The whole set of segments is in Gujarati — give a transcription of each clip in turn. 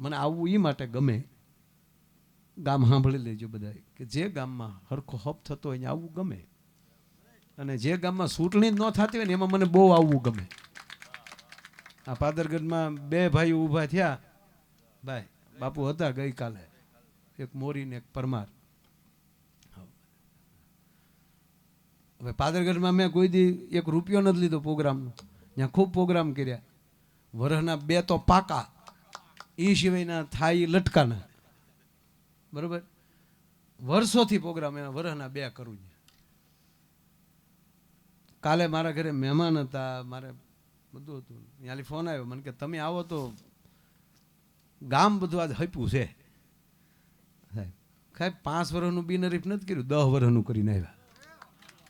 મને આવવું એ માટે ગમે. ગામ સાંભળી લેજો બધા. કે જે ગામમાં હરખો હપ થતો હોય આવવું ગમે. અને જે ગામમાં ચૂંટણી જ ન થતી હોય ને એમાં મને બહુ આવવું ગમે. આ પાદરગઢમાં બે ભાઈ ઊભા થયા. ભાઈ, બાપુ હતા ગઈકાલે. એક મોરી ને એક પરમાર. હવે પાદરગઢમાં મેં કોઈ દી એક રૂપિયો નથી લીધો પ્રોગ્રામનો. ત્યાં ખૂબ પ્રોગ્રામ કર્યા. વરહના બે તો પાકા. એ સિવાયના થાય લટકાના. બરોબર? વર્ષોથી પ્રોગ્રામ એના વરહના બે કરું છે કાલે મારા ઘરે મહેમાન હતા, મારે બધું હતું. ત્યાંથી ફોન આવ્યો. મને કે, તમે આવો તો ગામ બધું આજ હપ્યું છે. સાહેબ સાહેબ, પાંચ વર્ષનું બિનરીફ નથી કર્યું, દસ વર્ષનું કરીને આવ્યા.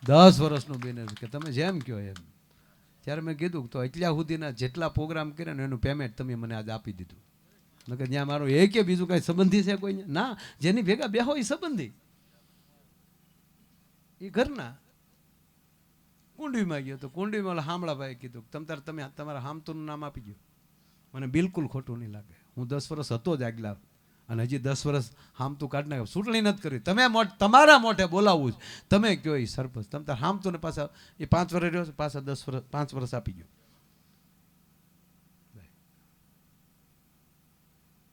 દસ વર્ષનું બિનરીફ કે તમે જેમ કહો એમ. ત્યારે મેં કીધું તો એટલા સુધીના જેટલા પ્રોગ્રામ કર્યા ને એનું પેમેન્ટ તમે મને આજ આપી દીધું. કે ત્યાં મારો એ કે બીજું કાંઈ સંબંધી છે કોઈ ના, જેની ભેગા બેહો એ સંબંધી. એ ઘરના. કુંડીમાં ગયો તો કુંડીમાં ઓલા હામળાભાઈ કીધું તમ તાર તમે તમારા હામતુનું નામ આપી ગયો મને બિલકુલ ખોટું નહીં લાગે. હું દસ વર્ષ હતો જ આગલા. અને હજી દસ વર્ષ હામતું કાઢી નાખ્યું. ચૂંટણી નથી કરી. તમે તમારા મોઢે બોલાવવું છે તમે કયો એ સરપંચ? તમે તાર હામતું ને પાછા એ પાંચ વર્ષ રહ્યો પાછા દસ વર્ષ પાંચ વર્ષ આપી ગયો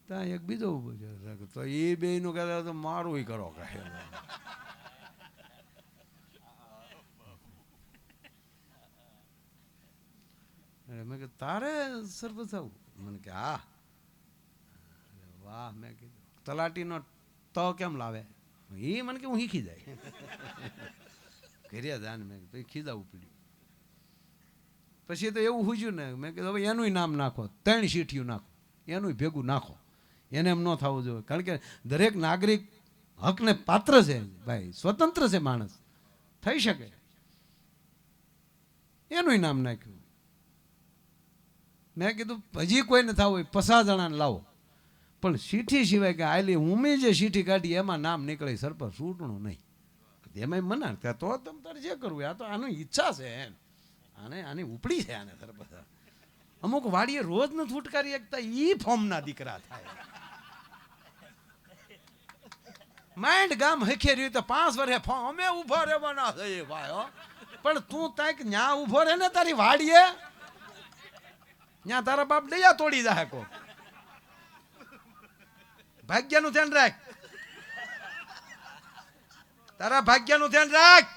ત્યાં એક બીજો ઊભો છે. તો એ બે નું કહેતા તો મારું કરો કહે મેં કે તારે સરપંચ આવું? મને કે, હા. વાહ, મેં કીધું, તલાટીનો ત કેમ લાવે? એ મને કે, હું શીખી જાય ઘેર્યા જાન મેં તો ખીજાવું પડ્યું. પછી તો એવું હુજ્યું ને, મેં કીધું, હવે એનું નામ નાખો, ત્રણ શીઠિયું નાખો એનું ભેગું નાખો. એને એમ ન થવું જોઈએ. કારણ કે દરેક નાગરિક હકને પાત્ર છે. ભાઈ, સ્વતંત્ર છે માણસ. થઈ શકે. એનું નામ નાખ્યું. મેં કીધું, હજી કોઈને થવું પચાસ જણાને લાવો. પણ સીઠી સિવાય કે આયલી ઉમી જે સીઠી કાઢી, એમાં નામ નીકળે સરપર સૂટણું નહીં. એમાં મના ત્યાં તો તમે તારે જે કરવું આ તો આની ઈચ્છા છે એમ. આને, આની ઉપડી છે આને સરપર અમુક વાડીએ રોજ ન ફૂટકારી એકતા ઈ ફોર્મના દીકરા થાય. માઇન્ડ ગામ હખે રહ્યું તો પાંચ વર્ષે અમે ઊભો રહેવાના છે એ ભાઈ પણ તું તાંક ન્યા ઊભો રહે ને તારી વાડીએ, ન્યા તારા બાપ દયા તોડી જાય કો ભાગ્યનું ધ્યાન રાખ. તારા ભાગ્યનું ધ્યાન રાખ.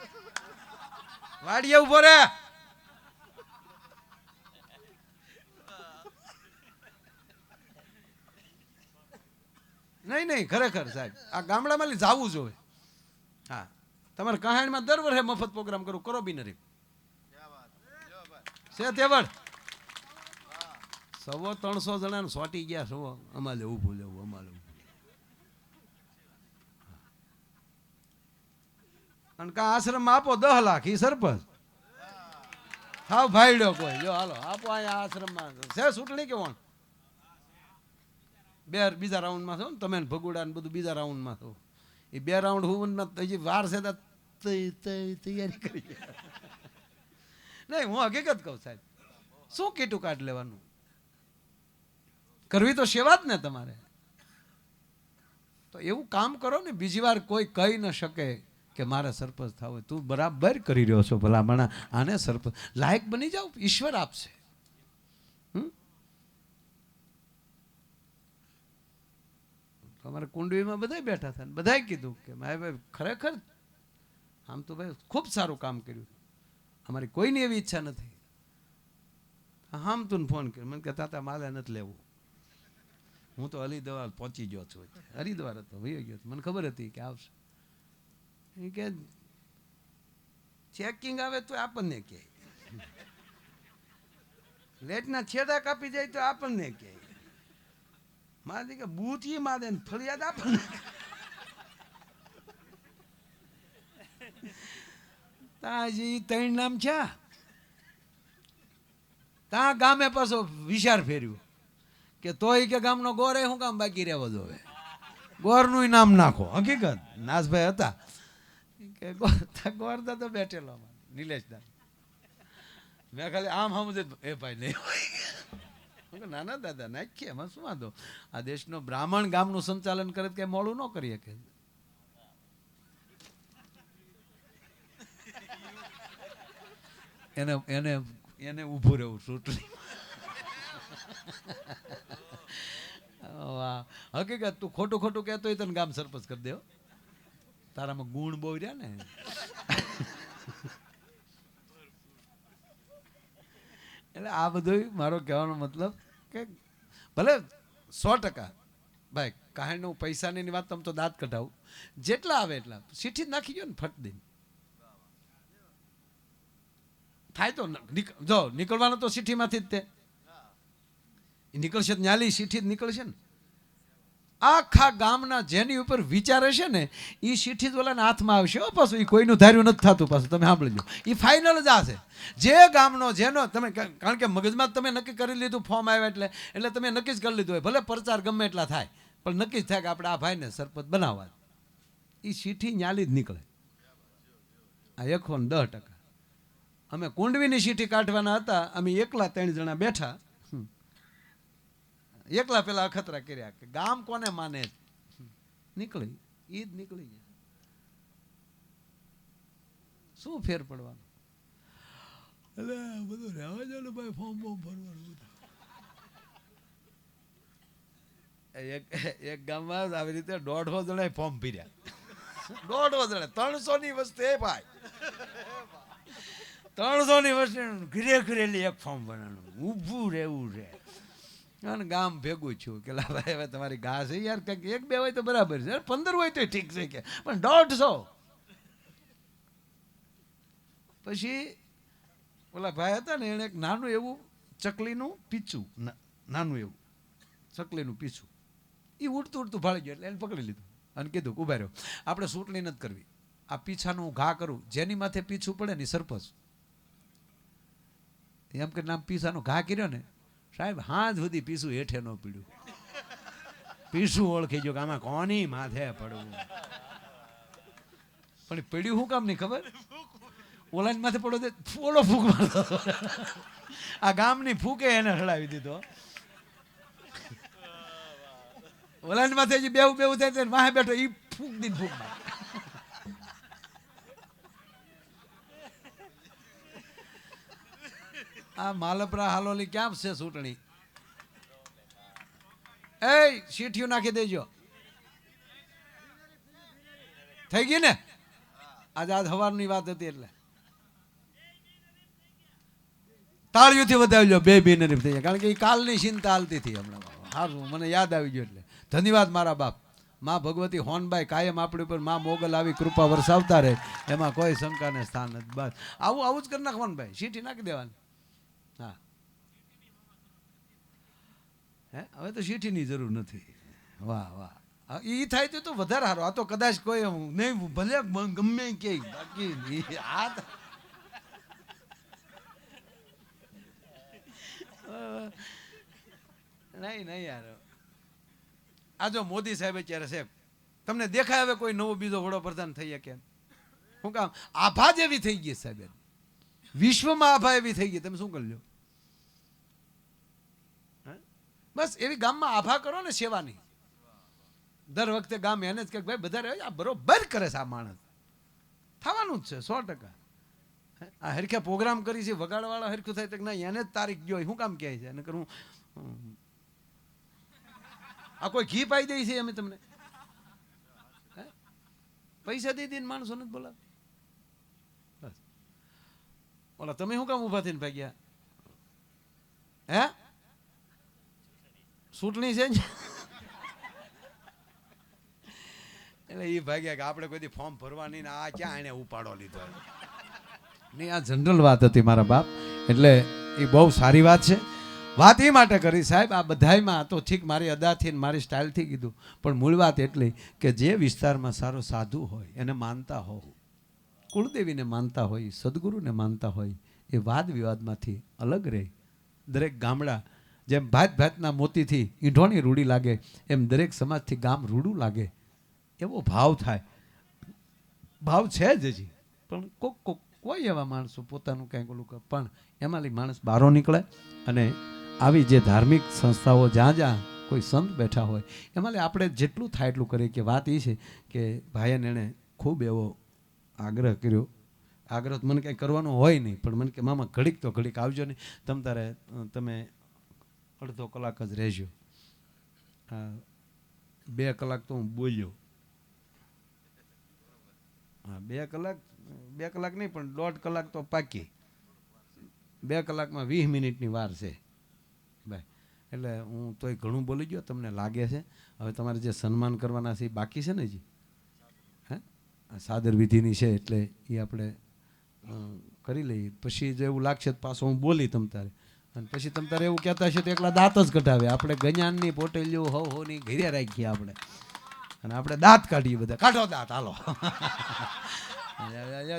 વાડીએ ઊભો રહે. નહીં, ખરેખર સાહેબ. આ ગામડામાં જવું જોઈએ. હા. તમારે કહાણીમાં દર વર્ષે મફત પ્રોગ્રામ કરું કરો બિનરી. છે તેવડ? સવો ત્રણસો જણા સોટી ગયા, સવો. અમારે ઊભું લેવું અમારે અને કા આશ્રમમાં આપો દહ લાખ, ઈ સરપંચ. હા ભાઈડ્યો કોઈ. જો હાલો. આપો અહીંયા આશ્રમમાં. છે ચૂંટણી કે બે બીજા રાઉન્ડમાં થયો ને, તમે ભગુડા ને બધું બીજા રાઉન્ડમાં થયો એ બે રાઉન્ડ હુવનમાં હજી વાર છે તૈયારી કરી. નહીં, હું હકીકત કહું સાહેબ. શું કીટું કાઢ લેવાનું? કરવી તો સેવા જ ને તમારે. તો એવું કામ કરો ને, બીજી વાર કોઈ કહી ન શકે કે મારે સરપંચ થવું તું બરાબર કરી રહ્યો છો ભલામણા. આને સરપંચ લાયક બની જાવ ઈશ્વર આપશે. અમારે કુંડવીમાં બધા બેઠા હતા બધાએ કીધું કે મારે ભાઈ ખરેખર આમ તો ભાઈ ખૂબ સારું કામ કર્યું. અમારી કોઈની એવી ઈચ્છા નથી. આમ તું ફોન કર્યો મને કે, તાતા મારે નથી લેવું. હું તો હરિદ્વાર પહોંચી ગયો છું હરિદ્વાર હતો, વયો ગયો હતો. મને ખબર હતી કે આવશે. એ કે ચેકિંગ આવે તો આપણને કહે લેટના છેડા કાપી જાય તો આપણને કહે મારે કે બૂથી મારે ને ફરિયાદ આપણને તાજી ત્રણ નામ છે. તા ગામે પાછો વિચાર ફેર્યું કે તોય કે ગામનો ગોરે શું કામ બાકી રહેવો જોવે? ગોરનું નામ નાખો. હકીકત? નાસભાઈ હતા. કે ગોર- ગોરદા તો બેઠેલો નિલેશ નિલેશદા. મેં ખાલી આમ સમજે એ ભાઈ નહીં મેં કીધું, ના ના દાદા નાખીએ એમાં શું વાંધો? આ દેશનો બ્રાહ્મણ ગામનું સંચાલન કરે કે મોડું ન કરીએ કે. એને એને એને ઊભું રહેવું ચૂંટણી વાહ. હકીકત તું ખોટું ખોટું કહેતો હોય તને ગામ સરપંચ કરી દેવો તારામાં ગુણ બહુ રહ્યા ને. એટલે આ બધું મારો કહેવાનો મતલબ કે ભલે સો ટકા. ભાઈ કાંઈ પૈસાની વાત તમે તો દાંત કઢાવું. જેટલા આવે એટલા. સીઠી જ નાખી ગયો ને ફટ દઈને. થાય તો જો, નીકળવાનો તો સીઠીમાંથી જ તે. નીકળશે ન્યાલી સીઠી જ નીકળશે ને. આખા ગામના જેની ઉપર વિચારે છે ને એ સીઠી જ ઓલાના હાથમાં આવશે. હો, પાછું એ કોઈનું ધાર્યું નથી થતું પાછું, તમે સાંભળજો. એ ફાઇનલ જ આ છે. જે ગામનો, જેનો, તમે કારણ કે મગજમાં તમે નક્કી કરી લીધું ફોર્મ આવ્યા એટલે એટલે તમે નક્કી જ કરી લીધું હોય. ભલે પ્રચાર ગમે એટલા થાય, પણ નક્કી જ થાય કે આપણે આ ભાઈને સરપંચ બનાવવા. એ સીઠી ન્યાલી જ નીકળે. આ એકો દસ ટકા. અમે કુંડવીની સીઠી કાઢવાના હતા. અમે એકલા ત્રણ જણા બેઠા. એકલા પેલા અખતરા કર્યા કે ગામ કોને માને નીકળી ઈ જ નીકળી ગયા શું ફેર પડવાનો? એટલે બધું રહેવા દો ને ભાઈ ફોર્મ બોમ ભરવાનું એક એક ગામમાં આવી રીતે દોઢસો જણાએ ફોર્મ ભર્યા. દોઢસો જણા ત્રણસો ની વસ્તુ એ ભાઈ. ત્રણસો ની વસ્તુ ઘરે ઘરેલી એક ફોર્મ ભરવાનું. ઊભું રહેવું છે. અને ગામ ભેગું છું કે લા ભાઈ, હવે તમારી ઘા છે યાર, કંઈક એક બે હોય તો બરાબર છે. પંદર હોય તો ઠીક છે કે. પણ દોઢસો. પછી ઓલા ભાઈ હતા ને એણે એક નાનું એવું ચકલીનું પીછું નાનું એવું ચકલીનું પીછું એ ઉડતું ઉડતું ભાળી ગયું એટલે એને પકડી લીધું અને કીધું ઊભા રહ્યો. આપણે ચૂંટણી નથી કરવી. આ પીછાનું હું ઘા કરું. જેની માથે પીછું પડે ને સરપંચ. એમ કે નામ પીછાનો ઘા કર્યો ને સાહેબ હાથ સુધી પીસું હેઠે ન પીડ્યું. પીસું ઓળખી ગયો કે આમાં કોની માથે પડવું. પણ પીડ્યું શું કામ નહીં ખબર? ઓલાની માથે પડો તે ઓલો ફૂક મારતો આ ગામની ફૂકે એને હળાવી દીધો. ઓલાની માથે જે બેવું બેવું થાય વાહે બેઠો એ ફૂંક દીને ફૂંક મારે આ માલપરા હાલોલી ક્યાં છે ચૂંટણી? એ સીઠિયું નાખી દેજો. થઈ ગઈ ને? આજે આજ સવારની વાત હતી એટલે. તાળીઓથી વધાવી લો, બે બેને થઈ જાય. કારણ કે એ કાલની ચિંતા હાલતી હતી હમણાં. સારું મને યાદ આવી ગયું એટલે. ધન્યવાદ મારા બાપ. માં ભગવતી હોનબાઈ કાયમ આપણી ઉપરમાં મોગલ આવી કૃપા વરસાવતા રહે. એમાં કોઈ શંકાને સ્થાન નથી. બસ. આવું આવું જ કરી નાખવાનું ભાઈ. સીટી નાખી દેવાની. હા. હે? હવે તો શેઠીની જરૂર નથી. વાહ વાહ. એ થાય તો વધારે સારું. આ તો કદાચ કોઈ નહીં, ભલે ગમે કે બાકી નહીં. આ નહીં નહીં યાર. આ જો મોદી સાહેબ અત્યારે સાહેબ, તમને દેખાય હવે કોઈ નવો બીજો વડાપ્રધાન થઈ એમ? શું કામ? આભા જેવી થઈ ગઈ સાહેબ વિશ્વમાં આભા એવી થઈ ગઈ. તમે શું કરી લ્યો હે? બસ એવી ગામમાં આભા કરો ને સેવાની. દર વખતે ગામ એને જ કે ભાઈ બધા રહે આ બરોબર કરે છે આ માણસ. થવાનું જ છે, સો ટકા? આ હરખ્યા પ્રોગ્રામ કરી છે, વગાડવાળા હરખ્યું થાય તો ના, એને જ તારીખ ગયો શું કામ કહે છે એને કરું આ કોઈ ઘી પાઈ દે છે અમે તમને? પૈસા દઈ દઈને માણસો નથી બોલાવે. બસ. ઓલા તમે શું કામ ઊભા થઈને ભાગ્યા? હે? ચૂંટણી છે ને? એટલે એ ભાગ્યા કે આપણે કોઈ ફોર્મ ભરવાની ને આ ક્યાં એને ઉપાડો લીધો? નહીં આ જનરલ વાત હતી મારા બાપ. એટલે એ બહુ સારી વાત છે. વાત એ માટે કરી સાહેબ આ બધાયમાં તો ઠીક મારી અદાથી ને મારી સ્ટાઇલથી કીધું. પણ મૂળ વાત એટલી કે જે વિસ્તારમાં સારો સાધુ હોય એને માનતા હો કુળદેવીને માનતા હોય સદગુરુને માનતા હોય એ વાદ વિવાદમાંથી અલગ રહે. દરેક ગામડા જેમ ભાત ભાતના મોતીથી ઈંઢોણી રૂડી લાગે, એમ દરેક સમાજથી ગામ રૂડું લાગે. એવો ભાવ થાય. ભાવ છે જ હજી. પણ કોક કોક કોઈ એવા માણસો પોતાનું કંઈક ઓલું પણ એમાંથી માણસ બહારો નીકળે અને આવી જે ધાર્મિક સંસ્થાઓ જ્યાં જ્યાં કોઈ સંત બેઠા હોય એમાં આપણે જેટલું થાય એટલું કરીએ કે વાત એ છે કે ભાઈને એણે ખૂબ એવો આગ્રહ કર્યો. આગ્રહ મને કંઈ કરવાનો હોય નહીં, પણ મને કે, મામા, ઘડીક તો ઘડીક આવજો ને. તમ તારે તમે અડધો કલાક જ રહેજો. હા બે કલાક તો હું બોલ્યો. હા, બે કલાક બે કલાક નહીં, પણ દોઢ કલાક તો પાકી. બે કલાકમાં વીસ મિનિટની વાર છે. ભાઈ, એટલે હું તોય ઘણું બોલી ગયો, તમને લાગે છે. હવે તમારે જે સન્માન કરવાના છે એ બાકી છે ને હજી? હે? સાદર વિધિની છે, એટલે એ આપણે કરી લઈએ. પછી જો એવું લાગશે તો પાછો હું બોલી તમ તારે. અને પછી તમ તારે એવું કહેતા હશે તો એકલા દાંત જ કઢાવે. આપણે ગજાનની પોટેલીઓ હો હોની ઘેરે રાખીએ આપણે. અને આપણે દાંત કાઢીએ બધા. કાઢો દાંત, હાલો.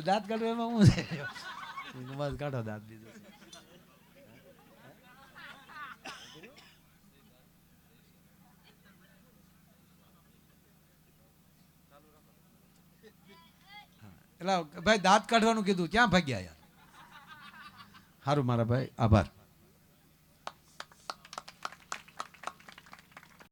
દાંત કાઢવા એમાં શું છે? બસ કાઢો દાંત દીધો એટલે ભાઈ દાંત કાઢવાનું કીધું. ક્યાં ભાગ્યા યાર? સારું મારા ભાઈ, આભાર.